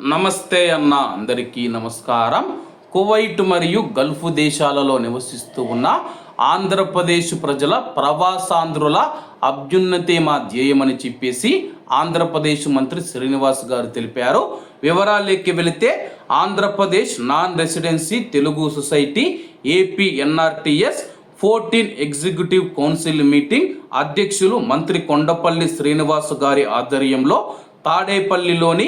నమస్తే అన్న అందరికీ నమస్కారం. కువైట్ మరియు గల్ఫ్ దేశాలలో నివసిస్తూ ఉన్న ఆంధ్రప్రదేశ్ ప్రజల ప్రవాసాంధ్రుల అభ్యున్నతే మా ధ్యేయమని చెప్పేసి ఆంధ్రప్రదేశ్ మంత్రి శ్రీనివాస్ గారు తెలిపారు. వివరాలకి వెళితే Andhra Pradesh non residency Telugu society AP NRTS fourteen executive council meeting అధ్యక్షులు మంత్రి కొండపల్లి శ్రీనివాస్ గారి ఆధ్వర్యంలో తాడేపల్లిలోని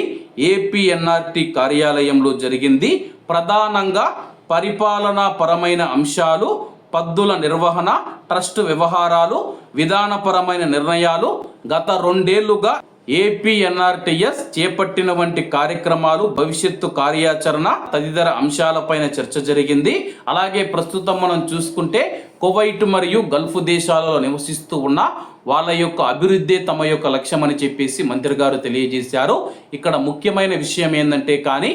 ఏపీఎన్ఆర్టీ కార్యాలయంలో జరిగింది. ప్రధానంగా పరిపాలనాపరమైన అంశాలు పద్దుల నిర్వహణ ట్రస్ట్ వ్యవహారాలు విధానపరమైన నిర్ణయాలు గత రెండేళ్ళుగా ఏపీఎన్ఆర్టీఎస్ చేపట్టిన వంటి కార్యక్రమాలు భవిష్యత్తు కార్యాచరణ తదితర అంశాలపైన చర్చ జరిగింది. అలాగే ప్రస్తుతం మనం చూసుకుంటే కువైట్ మరియు గల్ఫ్ దేశాలలో నివసిస్తూ ఉన్న వాళ్ళ యొక్క అభివృద్ధి తమ యొక్క లక్ష్యం అని చెప్పేసి మంత్రి గారు తెలియజేశారు. ఇక్కడ ముఖ్యమైన విషయం ఏంటంటే కానీ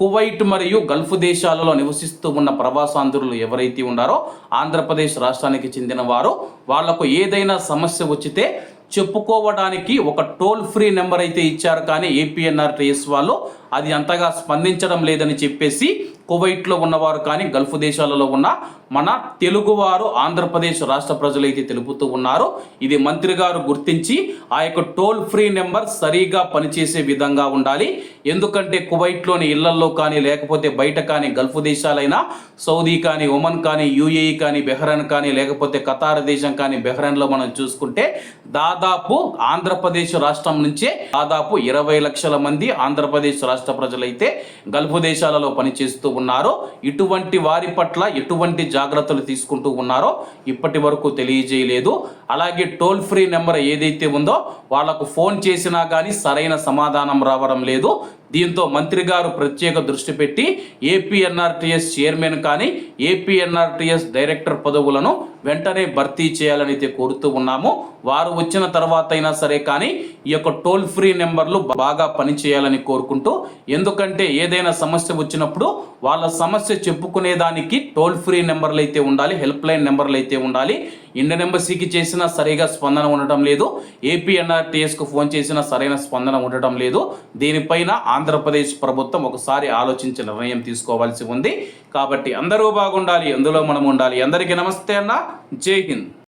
కువైట్ మరియు గల్ఫ్ దేశాలలో నివసిస్తూ ఉన్న ప్రవాసాంధ్రులు ఎవరైతే ఉన్నారో ఆంధ్రప్రదేశ్ రాష్ట్రానికి చెందిన వారు వాళ్ళకు ఏదైనా సమస్య వచ్చితే చెప్పుకోవడానికి ఒక టోల్ ఫ్రీ నెంబర్ అయితే ఇచ్చారు. కానీ ఏపీఎన్ఆర్టీఎస్ వాళ్ళు అది అంతగా స్పందించడం లేదని చెప్పేసి కువైట్లో ఉన్నవారు కానీ గల్ఫ్ దేశాలలో ఉన్న మన తెలుగువారు ఆంధ్రప్రదేశ్ రాష్ట్ర ప్రజలైతే తెలుపుతూ ఉన్నారు. ఇది మంత్రి గారు గుర్తించి ఆ యొక్క టోల్ ఫ్రీ నెంబర్ సరిగా పనిచేసే విధంగా ఉండాలి. ఎందుకంటే కువైట్లోని ఇళ్ళల్లో కానీ లేకపోతే బయట కానీ గల్ఫ్ దేశాలైనా సౌదీ కానీ ఒమన్ కానీ యూఏఈ కానీ బెహ్రాన్ కానీ లేకపోతే ఖతార్ దేశం కానీ బెహ్రాన్లో మనం చూసుకుంటే దాదాపు ఆంధ్రప్రదేశ్ రాష్ట్రం నుంచే దాదాపు ఇరవై లక్షల మంది ఆంధ్రప్రదేశ్ రాష్ట్ర ప్రజలైతే గల్ఫ్ దేశాలలో పనిచేస్తూ ఉన్నారో. ఇటువంటి వారి పట్ల ఎటువంటి జాగ్రత్తలు తీసుకుంటూ ఉన్నారో ఇప్పటి వరకు తెలియజేయలేదు. అలాగే టోల్ ఫ్రీ నెంబర్ ఏదైతే ఉందో వాళ్ళకు ఫోన్ చేసినా కానీ సరైన సమాధానం రావడం లేదు. దీంతో మంత్రి గారు ప్రత్యేక దృష్టి పెట్టి ఏపీఎన్ఆర్టీఎస్ చైర్మన్ కానీ ఏపీఎన్ఆర్టీఎస్ డైరెక్టర్ పదవులను వెంటనే భర్తీ చేయాలని అయితే కోరుతూ ఉన్నాము వారు వచ్చిన తర్వాత అయినా సరే కానీ ఈ యొక్క టోల్ ఫ్రీ నెంబర్లు బాగా పనిచేయాలని కోరుకుంటూ ఎందుకంటే ఏదైనా సమస్య వచ్చినప్పుడు వాళ్ళ సమస్య చెప్పుకునేదానికి టోల్ ఫ్రీ నెంబర్లు అయితే ఉండాలి హెల్ప్ లైన్ నెంబర్లు అయితే ఉండాలి. ఇండియన్ ఎంబసీకి చేసినా సరిగా స్పందన ఉండటం లేదు. ఏపీఎన్ఆర్టీఎస్కు ఫోన్ చేసినా సరైన స్పందన ఉండటం లేదు. దీనిపైన ఆంధ్రప్రదేశ్ ప్రభుత్వం ఒకసారి ఆలోచించి నిర్ణయం తీసుకోవాల్సి ఉంది. కాబట్టి అందరూ బాగుండాలి అందులో మనం ఉండాలి. అందరికీ నమస్తే అన్న. জয় হিন্দ